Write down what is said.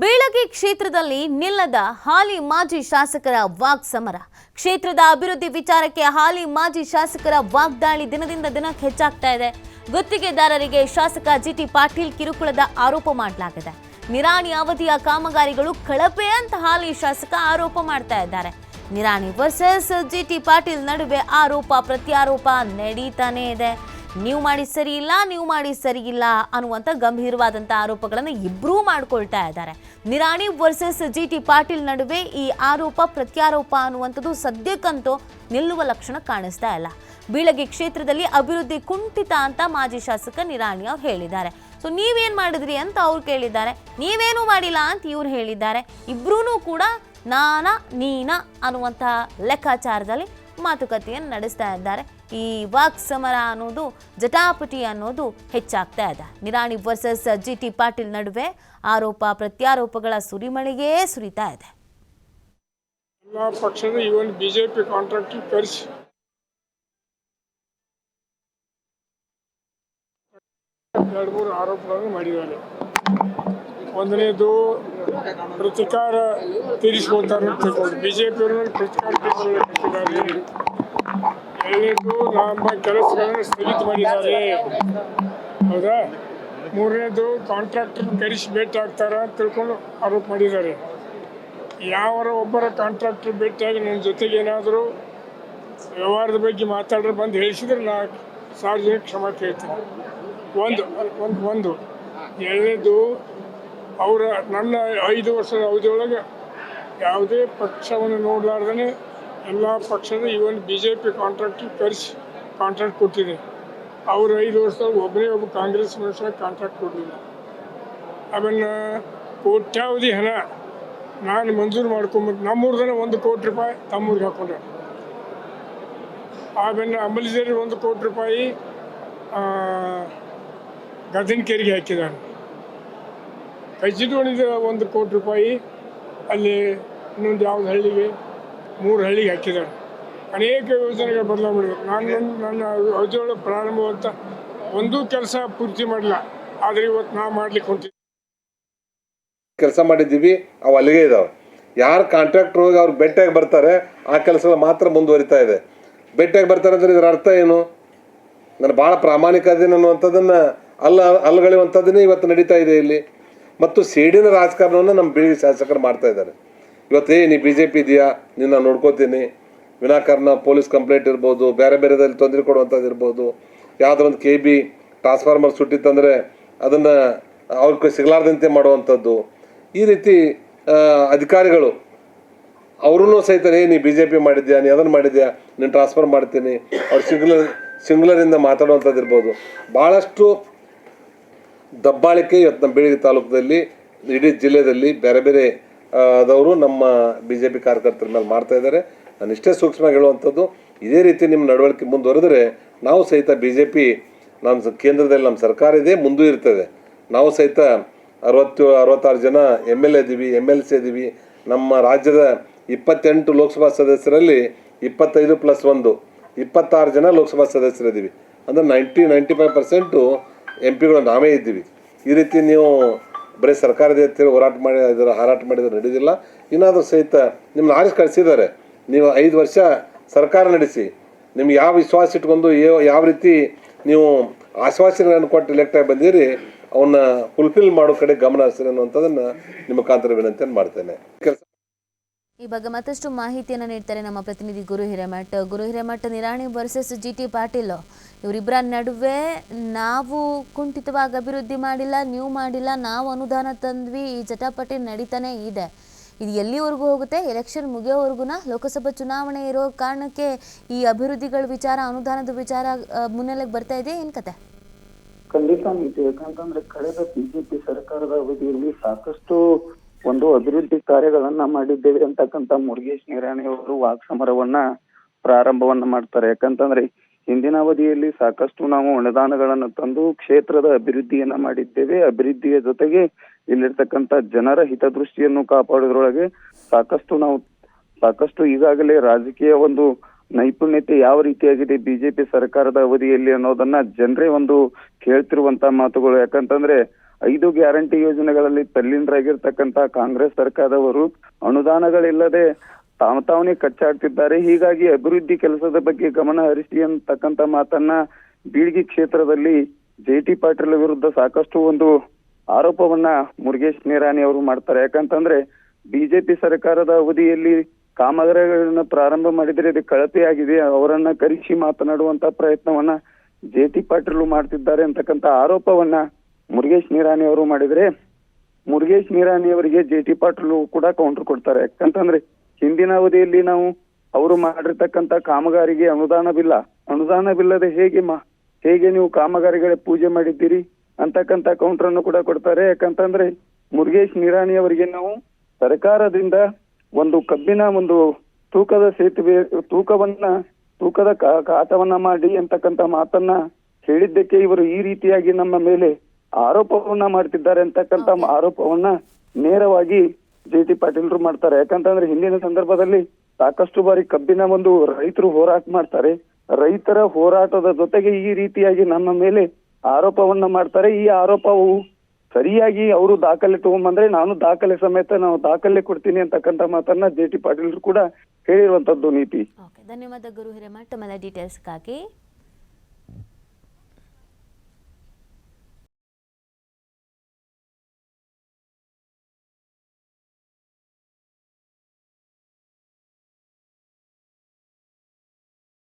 ಬೀಳಗಿ ಕ್ಷೇತ್ರದಲ್ಲಿ ನಿಲ್ಲದ ಹಾಲಿ ಮಾಜಿ ಶಾಸಕರ ವಾಕ್ ಸಮರ ಕ್ಷೇತ್ರದ ಅಭಿವೃದ್ಧಿ ವಿಚಾರಕ್ಕೆ ಹಾಲಿ ಮಾಜಿ ಶಾಸಕರ ವಾಗ್ದಾಳಿ ದಿನದಿಂದ ದಿನಕ್ಕೆ ಹೆಚ್ಚಾಗ್ತಾ ಇದೆ. ಗುತ್ತಿಗೆದಾರರಿಗೆ ಶಾಸಕ ಜಿಟಿ ಪಾಟೀಲ್ ಕಿರುಕುಳದ ಆರೋಪ ಮಾಡಲಾಗಿದೆ. ನಿರಾಣಿ ಅವಧಿಯ ಕಾಮಗಾರಿಗಳು ಕಳಪೆ ಅಂತ ಹಾಲಿ ಶಾಸಕ ಆರೋಪ ಮಾಡ್ತಾ ಇದ್ದಾರೆ. ನಿರಾಣಿ ವರ್ಸಸ್ ಜಿಟಿ ಪಾಟೀಲ್ ನಡುವೆ ಆರೋಪ ಪ್ರತ್ಯಾರೋಪ ನಡೀತಾನೇ ಇದೆ. ನೀವು ಮಾಡಿ ಸರಿ ಇಲ್ಲ, ನೀವು ಮಾಡಿ ಸರಿ ಇಲ್ಲ ಅನ್ನುವಂಥ ಗಂಭೀರವಾದಂಥ ಆರೋಪಗಳನ್ನು ಇಬ್ಬರೂ ಮಾಡಿಕೊಳ್ತಾ ಇದ್ದಾರೆ. Nirani versus G T Patil ನಡುವೆ ಈ ಆರೋಪ, ಪ್ರತ್ಯಾರೋಪ ಅನ್ನುವಂಥದ್ದು ಸದ್ಯಕ್ಕಂತೂ ನಿಲ್ಲುವ ಲಕ್ಷಣ ಕಾಣಿಸ್ತಾ ಇಲ್ಲ. ಬೀಳಗಿ ಕ್ಷೇತ್ರದಲ್ಲಿ ಅಭಿವೃದ್ಧಿ ಕುಂಠಿತ ಅಂತ ಮಾಜಿ ಶಾಸಕ ನಿರಾಣಿ ಅವ್ರು ಹೇಳಿದ್ದಾರೆ. ಸೊ ನೀವೇನು ಮಾಡಿದ್ರಿ ಅಂತ ಅವ್ರು ಕೇಳಿದ್ದಾರೆ. ನೀವೇನೂ ಮಾಡಿಲ್ಲ ಅಂತ ಇವ್ರು ಹೇಳಿದ್ದಾರೆ. ಇಬ್ಬರೂ ಕೂಡ ನಾನ, ನೀನ ಅನ್ನುವಂತಹ ಲೆಕ್ಕಾಚಾರದಲ್ಲಿ ಮಾತುಕತೆಯನ್ನು ನಡೆಸ್ತಾ ಇದ್ದಾರೆ. ಈ ವಾಕ್ ಸಮರ ಅನ್ನೋದು, ಜಟಾಪಟಿ ಅನ್ನೋದು ಹೆಚ್ಚಾಗ್ತಾ ಇದೆ. Nirani versus G T Patil ನಡುವೆ ಆರೋಪ, ಪ್ರತ್ಯಾರೋಪಗಳ ಸುರಿಮಳೆಗೇ ಸುರಿತಾ ಇದೆ. ಎರಡು ಮೂರು ಆರೋಪಗಳನ್ನು ಮಾಡಿದ್ದಾರೆ. ಒಂದನೇದು ಪ್ರತಿಕಾರ ತೀರಿಸ್ಕೊಳ್ತಾರೆ ಅಂತ ತಿಳ್ಕೊಂಡು ಬಿಜೆಪಿಯವ್ರ ಮೇಲೆ ಪ್ರತಿಕಾರ ಎರಡನೇದು ನಮ್ಮ ಕೆಲಸಗಳನ್ನು ಸ್ಥಗಿತ ಮಾಡಿದ್ದಾರೆ ಹೌದಾ ಮೂರನೇದು ಕಾಂಟ್ರಾಕ್ಟರ್ ಕರೆಸಿ ಭೇಟಿ ಆಗ್ತಾರ ಅಂತ ತಿಳ್ಕೊಂಡು ಆರೋಪ ಮಾಡಿದ್ದಾರೆ ಯಾವರ ಒಬ್ಬರ ಕಾಂಟ್ರಾಕ್ಟರ್ ಭೇಟಿಯಾಗಿ ನನ್ನ ಜೊತೆಗೆ ಏನಾದರೂ ವ್ಯವಹಾರದ ಬಗ್ಗೆ ಮಾತಾಡ್ರೆ ಬಂದು ಹೇಳಿಸಿದ್ರೆ ನಾ ಸಾರ್ವಜನಿಕ ಕ್ಷಮ ಕೇಳ್ತೀನಿ ಒಂದು ಒಂದು ಒಂದು ಎರಡನೇದು ಅವರ ನನ್ನ ಐದು ವರ್ಷದ ಅವಧಿಯೊಳಗೆ ಯಾವುದೇ ಪಕ್ಷವನ್ನು ನೋಡಲಾರ್ದೇ ಎಲ್ಲ ಪಕ್ಷದ even B J P contract ಕರೆಸಿ ಕಾಂಟ್ರಾಕ್ಟ್ ಕೊಟ್ಟಿದೆ. ಅವರು ಐದು ವರ್ಷದಾಗ ಒಬ್ಬರೇ ಒಬ್ಬ ಕಾಂಗ್ರೆಸ್ ಮನುಷ್ಯ ಕಾಂಟ್ರಾಕ್ಟ್ ಕೊಡಲಿಲ್ಲ. ಆಮೇಲೆ ಕೋಟ್ಯಾವಧಿ ಹಣ ನಾನು ಮಂಜೂರು ಮಾಡ್ಕೊಂಬಂದು ನಮ್ಮೂರ್ದನ ಒಂದು ಕೋಟಿ ರೂಪಾಯಿ ತಮ್ಮೂರಿಗೆ ಹಾಕೊಂಡೆ. ಆಮೇಲೆ ಅಂಬಲಿಜೇರಿ ಒಂದು ಕೋಟಿ ರೂಪಾಯಿ ಗದನಕೆರೆಗೆ ಹಾಕಿದ್ದಾನೆ ಕಚ್ಚಿದೋಣಿದ ಒಂದು ಕೋಟಿ ರೂಪಾಯಿ ಅಲ್ಲಿ ಇನ್ನೊಂದು ಯಾವ್ದು ಹಳ್ಳಿಗೆ ಮೂರು ಹಳ್ಳಿಗೆ ಹಾಕಿದ್ದಾರೆ. ಅನೇಕ ಯೋಜನೆಗಳು ಬದಲಾವಣೆ ನಾನು ನನ್ನ ನನ್ನ ಅವಧಿಯೊಳಗೆ ಪ್ರಾರಂಭವಂತ ಒಂದೂ ಕೆಲಸ ಪೂರ್ತಿ ಮಾಡಲ್ಲ ಆದರೆ ಇವತ್ತು ನಾವು ಮಾಡ್ಲಿಕ್ಕೆ ಹೊಂಟಿದ್ವಿ ಕೆಲಸ ಮಾಡಿದ್ದೀವಿ, ಅವು ಅಲ್ಲಿಗೆ ಇದಾವೆ. ಯಾರು ಕಾಂಟ್ರಾಕ್ಟರ್ ಹೋಗಿ ಅವ್ರು ಬೆಟ್ಟಾಗಿ ಬರ್ತಾರೆ, ಆ ಕೆಲಸಗಳು ಮಾತ್ರ ಮುಂದುವರಿತಾ ಇದೆ. ಬೆಟ್ಟಾಗಿ ಬರ್ತಾರೆ ಅಂದ್ರೆ ಇದರ ಅರ್ಥ ಏನು? ನಾನು ಭಾಳ ಪ್ರಾಮಾಣಿಕ ಅದೇನು ಅನ್ನುವಂಥದ್ದನ್ನು ಅಲ್ಲ ಅಲ್ಲಗಳಿವಂಥದ್ದನ್ನೇ ಇವತ್ತು ನಡೀತಾ ಇದೆ ಇಲ್ಲಿ. ಮತ್ತು ಸೇಡಿನ ರಾಜಕಾರಣವನ್ನು ನಮ್ಮ ಬೀಳಿ ಶಾಸಕರು ಮಾಡ್ತಾ ಇದ್ದಾರೆ. ಇವತ್ತೇ ನೀ ಬಿ ಜೆ ಪಿ ಇದೆಯಾ ನಿನ್ನ ನೋಡ್ಕೋತೀನಿ. ವಿನಾಕಾರಣ ಪೊಲೀಸ್ ಕಂಪ್ಲೇಂಟ್ ಇರ್ಬೋದು, ಬೇರೆ ಬೇರೆದಲ್ಲಿ ತೊಂದರೆ ಕೊಡುವಂಥದ್ದು ಇರ್ಬೋದು. ಯಾವುದೋ ಒಂದು ಕೆ ಬಿ ಟ್ರಾನ್ಸ್ಫಾರ್ಮರ್ ಸುಟ್ಟಿತ್ತಂದರೆ ಅದನ್ನು ಅವ್ರಿಗೆ ಸಿಗಲಾರ್ದಂತೆ ಮಾಡುವಂಥದ್ದು. ಈ ರೀತಿ ಅಧಿಕಾರಿಗಳು ಅವ್ರೂ ಸಹಿತ, ಏ, ನೀ ಬಿ ಜೆ ಪಿ ಮಾಡಿದ್ಯಾ? ನೀ ಅದನ್ನು ಮಾಡಿದ್ಯಾ? ನೀನು ಟ್ರಾನ್ಸ್ಫರ್ ಮಾಡ್ತೀನಿ. ಅವ್ರು ಸಿಂಗ್ಲರ್, ಸಿಂಗ್ಲರಿಂದ ಮಾತಾಡುವಂಥದ್ದು ಇರ್ಬೋದು. ಭಾಳಷ್ಟು ದಬ್ಬಾಳಿಕೆ ಇವತ್ತು ನಮ್ಮ ಬೀಳಿಗೆ ತಾಲೂಕದಲ್ಲಿ ಇಡೀ ಜಿಲ್ಲೆಯಲ್ಲಿ ಬೇರೆ ಬೇರೆ ದವರು ನಮ್ಮ ಬಿ ಜೆ ಪಿ ಕಾರ್ಯಕರ್ತರ ಮೇಲೆ ಮಾಡ್ತಾ ಇದ್ದಾರೆ. ನಾನು ಇಷ್ಟೇ ಸೂಕ್ಷ್ಮವಾಗಿ ಹೇಳುವಂಥದ್ದು, ಇದೇ ರೀತಿ ನಿಮ್ಮ ನಡವಳಿಕೆ ಮುಂದುವರೆದರೆ ನಾವು ಸಹಿತ ಬಿ ಜೆ ಪಿ ನಮ್ಮ ಕೇಂದ್ರದಲ್ಲಿ ನಮ್ಮ ಸರ್ಕಾರ ಇದೆ, ಮುಂದೂ ಇರ್ತದೆ. ನಾವು ಸಹಿತ ಅರವತ್ತು, ಅರವತ್ತಾರು ಜನ ಎಂ ಎಲ್ ಎ ಇದ್ದೀವಿ, ಎಂ ಎಲ್ ಸಿ ಇದ್ದೀವಿ. ನಮ್ಮ ರಾಜ್ಯದ ಇಪ್ಪತ್ತೆಂಟು ಲೋಕಸಭಾ ಸದಸ್ಯರಲ್ಲಿ ಇಪ್ಪತ್ತೈದು ಪ್ಲಸ್ ಒಂದು, ಇಪ್ಪತ್ತಾರು ಜನ ಲೋಕಸಭಾ ಸದಸ್ಯರಿದ್ದೀವಿ. ಅಂದರೆ ninety ninety five percent M ಪಿಗಳು ನಾವೇ ಇದ್ದೀವಿ. ಈ ರೀತಿ ನೀವು ಬರೀ ಸರ್ಕಾರದ ಹತ್ತಿರ ಹೋರಾಟ ಮಾಡಿ ಹಾರಾಟ ಮಾಡಿದ್ರೆ ನಡೆಯೋದಿಲ್ಲ ಇನ್ನಾದರೂ ಸಹಿತ ನಿಮ್ಮನ್ನ ಆರಿಸಿ ಕಳಿಸಿದ್ದಾರೆ. ನೀವು ಐದು ವರ್ಷ ಸರ್ಕಾರ ನಡೆಸಿ, ನಿಮ್ಗೆ ಯಾವ ವಿಶ್ವಾಸ ಇಟ್ಕೊಂಡು ಯಾವ- ರೀತಿ ನೀವು ಆಶ್ವಾಸನೆಗಳನ್ನು ಕೊಟ್ಟು ಎಲೆಕ್ಟ್ ಆಗಿ ಬಂದಿರಿ, ಅವನ್ನ ಫುಲ್ಫಿಲ್ ಮಾಡೋ ಕಡೆ ಗಮನ ಹರಿಸಿರಿ ಅನ್ನುವಂಥದ್ದನ್ನು ನಿಮ್ಮ ಮುಖಾಂತರ ವಿನಂತಿಯನ್ನು ಮಾಡ್ತೇನೆ. ಕೆಲಸ ಈ ಬಗ್ಗೆ ಮತ್ತಷ್ಟು ಮಾಹಿತಿಯನ್ನು ನೀಡ್ತಾರೆ ನಮ್ಮ ಪ್ರತಿನಿಧಿ Guru Hiremath. Guru Hiremath Nirani versus G T Patil. ಇವರಿಬ್ಬರ ನಡುವೆ ನಾವು ಕುಂಠಿತವಾಗಿ ಅಭಿವೃದ್ಧಿ ಮಾಡಿಲ್ಲ, ನೀವು ಮಾಡಿಲ್ಲ, ನಾವು ಅನುದಾನ ತಂದ್ವಿ, ಈ ಜಟಾಪಟಿ ನಡೀತಾನೆ ಇದೆ. ಇದು ಎಲ್ಲಿವರೆಗೂ ಹೋಗುತ್ತೆ? ಎಲೆಕ್ಷನ್ ಮುಗಿಯೋವರೆಗೂ ಲೋಕಸಭಾ ಚುನಾವಣೆ ಇರೋ ಕಾರಣಕ್ಕೆ ಈ ಅಭಿವೃದ್ಧಿಗಳ ವಿಚಾರ, ಅನುದಾನದ ವಿಚಾರ ಮುನ್ನೆಲೆಗೆ ಬರ್ತಾ ಇದೆ ಏನ್ ಕತೆ? ಖಂಡಿತ ನೀತಿ ಯಾಕಂತಂದ್ರೆ ಕಳೆದ ಬಿಜೆಪಿ ಸರ್ಕಾರದ ಅವಧಿಯಲ್ಲಿ ಸಾಕಷ್ಟು ಒಂದು ಅಭಿವೃದ್ಧಿ ಕಾರ್ಯಗಳನ್ನ ಮಾಡಿದ್ದೇವೆ ಅಂತಕ್ಕಂತ ಮುರುಗೇಶ್ ನಿರಾಣಿ ಅವರು ವಾಕ್ ಸಮರವನ್ನ ಪ್ರಾರಂಭವನ್ನ ಮಾಡ್ತಾರೆ. ಯಾಕಂತಂದ್ರೆ ಹಿಂದಿನ ಅವಧಿಯಲ್ಲಿ ಸಾಕಷ್ಟು ನಾವು ಅನುದಾನಗಳನ್ನು ತಂದು ಕ್ಷೇತ್ರದ ಅಭಿವೃದ್ಧಿಯನ್ನ ಮಾಡಿದ್ದೇವೆ. ಅಭಿವೃದ್ಧಿಯ ಜೊತೆಗೆ ಇಲ್ಲಿರ್ತಕ್ಕಂತ ಜನರ ಹಿತದೃಷ್ಟಿಯನ್ನು ಕಾಪಾಡೋದ್ರೊಳಗೆ ಸಾಕಷ್ಟು ನಾವು ಸಾಕಷ್ಟು ಈಗಾಗಲೇ ರಾಜಕೀಯ ಒಂದು ನೈಪುಣ್ಯತೆ ಯಾವ ರೀತಿಯಾಗಿದೆ ಬಿಜೆಪಿ ಸರ್ಕಾರದ ಅವಧಿಯಲ್ಲಿ ಅನ್ನೋದನ್ನ ಜನರೇ ಒಂದು ಕೇಳ್ತಿರುವಂತ ಮಾತುಗಳು. ಯಾಕಂತಂದ್ರೆ ಐದು ಗ್ಯಾರಂಟಿ ಯೋಜನೆಗಳಲ್ಲಿ ತಲ್ಲೀನರಾಗಿರ್ತಕ್ಕಂತ ಕಾಂಗ್ರೆಸ್ ಸರ್ಕಾರದವರು ಅನುದಾನಗಳಿಲ್ಲದೆ ತಾವು ತಾವನೇ ಕಚ್ಚಾಡ್ತಿದ್ದಾರೆ. ಹೀಗಾಗಿ ಅಭಿವೃದ್ಧಿ ಕೆಲಸದ ಬಗ್ಗೆ ಗಮನ ಹರಿಸಿ ಅಂತಕ್ಕಂತ ಮಾತನ್ನ ಬೀಳ್ಗಿ ಕ್ಷೇತ್ರದಲ್ಲಿ ಜೆ ಟಿ ಪಾಟೀಲ್ ವಿರುದ್ಧ ಸಾಕಷ್ಟು ಒಂದು ಆರೋಪವನ್ನ ಮುರುಗೇಶ್ ನಿರಾಣಿ ಅವರು ಮಾಡ್ತಾರೆ. ಯಾಕಂತಂದ್ರೆ ಬಿಜೆಪಿ ಸರ್ಕಾರದ ಅವಧಿಯಲ್ಲಿ ಕಾಮಗಾರಿಗಳನ್ನ ಪ್ರಾರಂಭ ಮಾಡಿದ್ರೆ ಇದು ಕಳಪೆಯಾಗಿದೆ ಅವರನ್ನ ಕರೆಸಿ ಮಾತನಾಡುವಂತ ಪ್ರಯತ್ನವನ್ನ ಜೆ ಟಿ ಪಾಟೀಲ್ ಮಾಡ್ತಿದ್ದಾರೆ ಅಂತಕ್ಕಂತ ಆರೋಪವನ್ನ ಮುರುಗೇಶ್ ನಿರಾಣಿ ಅವರು ಮಾಡಿದ್ರೆ ಮುರುಗೇಶ್ ನಿರಾಣಿ ಅವರಿಗೆ ಜೆ ಟಿ ಪಾಟೀಲ್ ಕೂಡ ಕೌಂಟರ್ ಕೊಡ್ತಾರೆ. ಯಾಕಂತಂದ್ರೆ ಹಿಂದಿನ ಅವಧಿಯಲ್ಲಿ ನಾವು ಅವರು ಮಾಡಿರ್ತಕ್ಕಂತ ಕಾಮಗಾರಿಗೆ ಅನುದಾನವಿಲ್ಲ. ಅನುದಾನವಿಲ್ಲದೆ ಹೇಗೆ ಮಾ, ಹೇಗೆ ನೀವು ಕಾಮಗಾರಿಗಳ ಪೂಜೆ ಮಾಡಿದ್ದೀರಿ ಅಂತಕ್ಕಂತ ಕೌಂಟರ್ ಅನ್ನು ಕೂಡ ಕೊಡ್ತಾರೆ. ಯಾಕಂತಂದ್ರೆ ಮುರುಗೇಶ್ ನಿರಾಣಿ ಅವರಿಗೆ ನಾವು ಸರ್ಕಾರದಿಂದ ಒಂದು ಕಬ್ಬಿನ ಒಂದು ತೂಕದ ಸೇತುವೆ, ತೂಕವನ್ನ, ತೂಕದ ಕಾ- ಕಾಟವನ್ನ ಮಾಡಿ ಅಂತಕ್ಕಂತ ಮಾತನ್ನ ಹೇಳಿದ್ದಕ್ಕೆ ಇವರು ಈ ರೀತಿಯಾಗಿ ನಮ್ಮ ಮೇಲೆ ಆರೋಪವನ್ನ ಮಾಡ್ತಿದ್ದಾರೆ ಅಂತಕ್ಕಂತ ಆರೋಪವನ್ನ ನೇರವಾಗಿ ಜೆ ಟಿ ಪಾಟೀಲ್ರು ಮಾಡ್ತಾರೆ. ಯಾಕಂತಂದ್ರೆ ಹಿಂದಿನ ಸಂದರ್ಭದಲ್ಲಿ ಸಾಕಷ್ಟು ಬಾರಿ ಕಬ್ಬಿನ ಒಂದು ರೈತರು ಹೋರಾಟ ಮಾಡ್ತಾರೆ. ರೈತರ ಹೋರಾಟದ ಜೊತೆಗೆ ಈ ರೀತಿಯಾಗಿ ನಮ್ಮ ಮೇಲೆ ಆರೋಪವನ್ನ ಮಾಡ್ತಾರೆ. ಈ ಆರೋಪವು ಸರಿಯಾಗಿ ಅವರು ದಾಖಲೆ ತಗೊಂಬಂದ್ರೆ ನಾನು ದಾಖಲೆ ಸಮೇತ ನಾವು ದಾಖಲೆ ಕೊಡ್ತೀನಿ ಅಂತಕ್ಕಂಥ ಮಾತನ್ನ ಜೆ ಟಿ ಪಾಟೀಲ್ರು ಕೂಡ ಹೇಳಿರುವಂತದ್ದು ನೀತಿ. ಧನ್ಯವಾದ ಗುರು ಹಿರೇಮಠ ತಮ್ಮೆಲ್ಲ ಡೀಟೇಲ್ಸ್ಗಾಗಿ